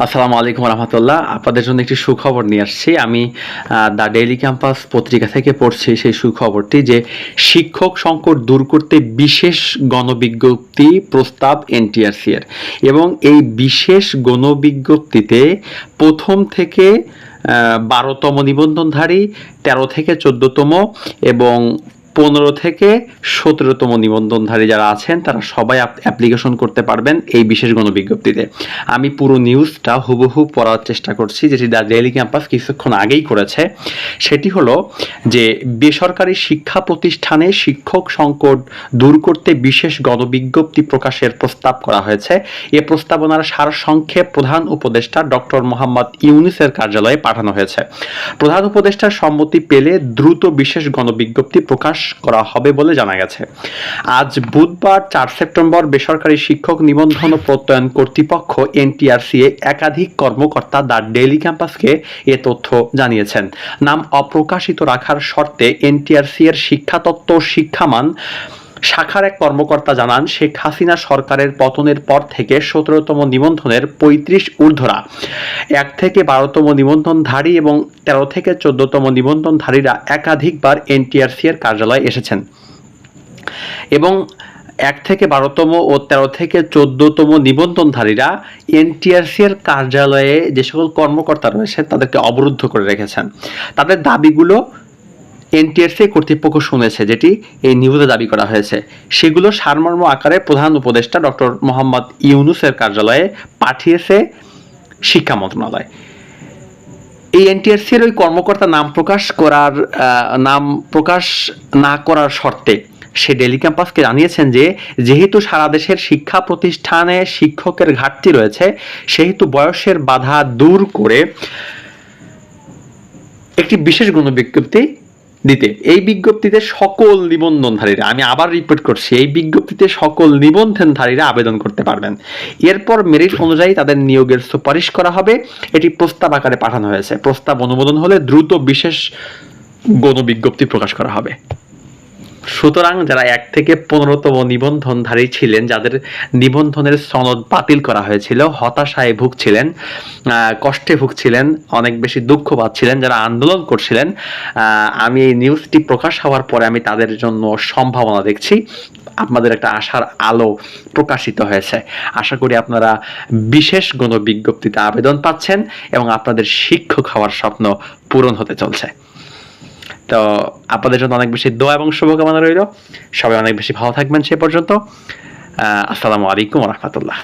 আসসালামু আলাইকুম রহমতুল্লাহ। আপনাদের জন্য একটি সুখবর নিয়ে আসছি। আমি দ্য ডেইলি ক্যাম্পাস পত্রিকা থেকে পড়ছি সেই সুখবরটি যে শিক্ষক সংকট দূর করতে বিশেষ গণবিজ্ঞপ্তি প্রস্তাব এনটিআরসি এর। এবং এই বিশেষ গণবিজ্ঞপ্তিতে প্রথম থেকে বারোতম নিবন্ধনধারী, তেরো থেকে চোদ্দতম এবং পনেরো থেকে সতেরোতম নিবন্ধনধারী যারা আছেন, তারা সবাই অ্যাপ্লিকেশন করতে পারবেন এই বিশেষ গণবিজ্ঞপ্তিতে। আমি পুরো নিউজটা হুবহু পড়ার চেষ্টা করছি, যেটি দ্য ডেইলি ক্যাম্পাস কিছুক্ষণ আগেই করেছে। সেটি হলো যে, বেসরকারি শিক্ষা প্রতিষ্ঠানে শিক্ষক সংকট দূর করতে বিশেষ গণবিজ্ঞপ্তি প্রকাশের প্রস্তাব করা হয়েছে। এ প্রস্তাবনার সারসংক্ষেপ প্রধান উপদেষ্টা ডক্টর মোহাম্মদ ইউনিসের কার্যালয়ে পাঠানো হয়েছে। প্রধান উপদেষ্টার সম্মতি পেলে দ্রুত বিশেষ গণবিজ্ঞপ্তি প্রকাশ করা হবে বলে জানা গেছে। আজ বুধবার, চার সেপ্টেম্বর, বেসরকারি শিক্ষক নিবন্ধন ও প্রত্যয়ন কর্তৃপক্ষ এনটিআরসি একাধিক কর্মকর্তা দ্য ডেলি ক্যাম্পাসকে এ তথ্য জানিয়েছেন। নাম অপ্রকাশিত রাখার শর্তে এনটিআরসি এর শিক্ষাতত্ত্ব শিক্ষামান শাখার এক কর্মকর্তা জানান, শেখ হাসিনা সরকারের পতনের পর থেকে সতেরোতম নিবন্ধনের পঁয়ত্রিশ ঊর্ধ্বরা। এক থেকে বারোতম নিবন্ধনধারী এবং তেরো থেকে চোদ্দতম নিবন্ধনধারীরা একাধিকবার এনটিআরসি এর কার্যালয়ে এসেছেন। এবং এক থেকে বারোতম ও তেরো থেকে চোদ্দতম নিবন্ধনধারীরা এনটিআরসি এর কার্যালয়ে যে সকল কর্মকর্তা রয়েছে তাদেরকে অবরুদ্ধ করে রেখেছেন। তাদের দাবিগুলো এনটিআরসি কর্তৃপক্ষ শুনেছে যেটি এই নিউজে দাবি করা হয়েছে। সেগুলো সারমর্ম আকারে প্রধান উপদেষ্টা ডক্টর মোহাম্মদ ইউনুসের কার্যালয়ে পাঠিয়েছে শিক্ষা মন্ত্রণালয়। এই এনটিআরসি এর ওই কর্মকর্তা নাম প্রকাশ করার নাম প্রকাশ না করার শর্তে সে ডেলি ক্যাম্পাসকে জানিয়েছেন যে, যেহেতু সারা দেশের শিক্ষা প্রতিষ্ঠানে শিক্ষকের ঘাটতি রয়েছে, সেহেতু বয়সের বাধা দূর করে একটি বিশেষ গণবিজ্ঞপ্তি দিতে। এই বিজ্ঞপ্তিতে সকল নিবন্ধনধারীরা, আমি আবার রিপোর্ট করছি, এই বিজ্ঞপ্তিতে সকল নিবন্ধনধারীরা আবেদন করতে পারবেন। এরপর মেরিট অনুযায়ী তাদের নিয়োগের সুপারিশ করা হবে। এটি প্রস্তাব আকারে পাঠানো হয়েছে। প্রস্তাব অনুমোদন হলে দ্রুত বিশেষ গণবিজ্ঞপ্তি প্রকাশ করা হবে। সুতরাং যারা এক থেকে পনেরোতম নিবন্ধনধারী ছিলেন, যাদের নিবন্ধনের সনদ বাতিল করা হয়েছিল, হতাশায় ভুগছিলেন কষ্টে ভুগছিলেন, অনেক বেশি দুঃখ পাচ্ছিলেন, যারা আন্দোলন করছিলেন আমি এই নিউজটি প্রকাশ হওয়ার পরে আমি তাদের জন্য সম্ভাবনা দেখছি। আপনাদের একটা আশার আলো প্রকাশিত হয়েছে। আশা করি আপনারা বিশেষ গণবিজ্ঞপ্তিতে আবেদন পাচ্ছেন এবং আপনাদের শিক্ষক হওয়ার স্বপ্ন পূরণ হতে চলছে। তো আপনাদের জন্য অনেক বেশি দোয়া এবং শুভকামনা রইল। সবাই অনেক বেশি ভালো থাকবেন সে পর্যন্ত। আসসালামু আলাইকুম রহমতুল্লাহ।